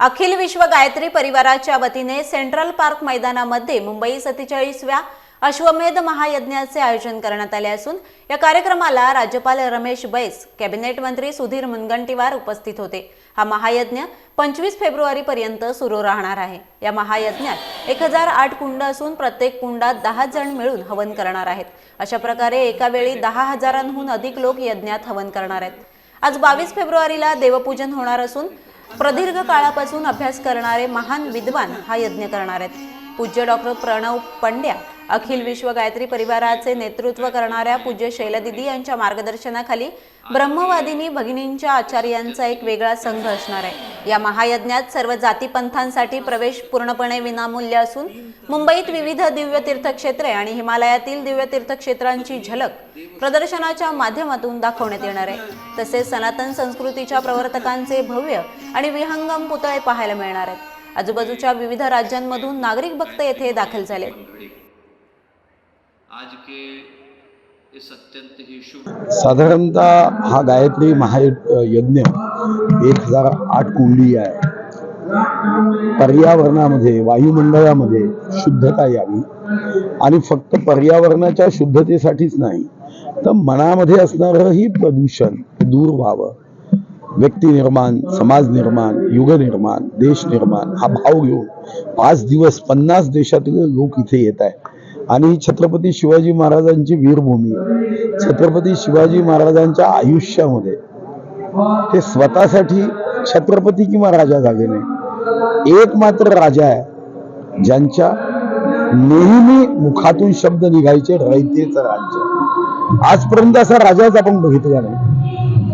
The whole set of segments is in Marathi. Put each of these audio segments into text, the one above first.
अखिल विश्व गायत्री परिवाराच्या वतीने सेंट्रल पार्क मैदानामध्ये मुंबई सत्तेचाळीसव्या अश्वमेध महायज्ञाचे आयोजन करण्यात आले असून या कार्यक्रमाला राज्यपाल रमेश बैस कॅबिनेट मंत्री सुधीर मुनगंटीवार उपस्थित होते. हा महायज्ञ पंचवीस फेब्रुवारी पर्यंत सुरू राहणार आहे. या महायज्ञात एक हजार आठ कुंड असून प्रत्येक कुंडात दहा जण मिळून हवन करणार आहेत. अशा प्रकारे एका वेळी दहा हजारांहून अधिक लोक यज्ञात हवन करणार आहेत. आज बावीस फेब्रुवारीला देवपूजन होणार असून प्रदीर्घ काळापासून अभ्यास करणारे महान विद्वान हा यज्ञ करणार आहेत. पूज्य डॉक्टर प्रणव पंड्या अखिल विश्व गायत्री परिवाराचे नेतृत्व करणाऱ्या पूज्य शैलदिदी यांच्या मार्गदर्शनाखाली ब्रह्मवादिनी भगिनींच्या आचार्यांचा एक वेगळा संघ असणार आहे. या महायज्ञात सर्व जातीपंथांसाठी प्रवेश पूर्णपणे विनामूल्य असून मुंबईत विविध दिव्य तीर्थक्षेत्रे आणि हिमालयातील दिव्य तीर्थक्षेत्रांची झलक प्रदर्शनाच्या माध्यमातून दाखवण्यात येणार आहे. तसेच सनातन संस्कृतीच्या प्रवर्तकांचे भव्य आणि विहंगम पुतळे पाहायला मिळणार आहेत. आजूबाजूच्या विविध राज्यांमधून नागरिक भक्त येथे दाखल झाले. आज के इस अत्यंत ही शुभ साधारणतः हा गायत्री महायज्ञ एक हजार आठ कुंडी आहे. पर्यावरणामध्ये वायुमंडळामध्ये शुद्धता यावी आणि फक्त पर्यावरणाच्या शुद्धतेसाठीच नाही तर मनामध्ये असणारंही प्रदूषण दूर व्हावं. व्यक्ती निर्माण समाज निर्माण युग निर्माण देश निर्माण हा भाव घेऊन पाच दिवस पन्नास देशातील लोक इथे येत आहे आणि छत्रपती शिवाजी महाराजांची वीरभूमी आहे. छत्रपती शिवाजी महाराजांच्या आयुष्यामध्ये ते स्वतःसाठी छत्रपती किंवा राजा झाले नाही. एक मात्र राजा आहे ज्यांच्या नेहमी मुखातून शब्द निघायचे रयतेचं राज्य आजपर्यंत असा राजाच आपण बघितला नाही.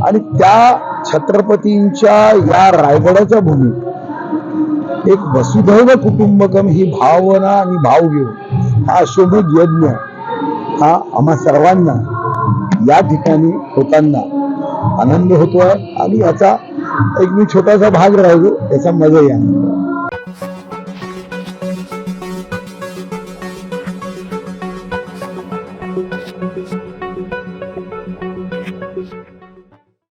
आणि त्या छत्रपतींच्या या रायगडाच्या भूमीत एक वसुधैव कुटुंबकम ही भावना आणि भाव घेऊन हा शोभित यज्ञ हा आम्हा सर्वांना या ठिकाणी होताना आनंद होतो आहे आणि याचा एक मी छोटासा भाग राहिलो याचा मजाही आनंद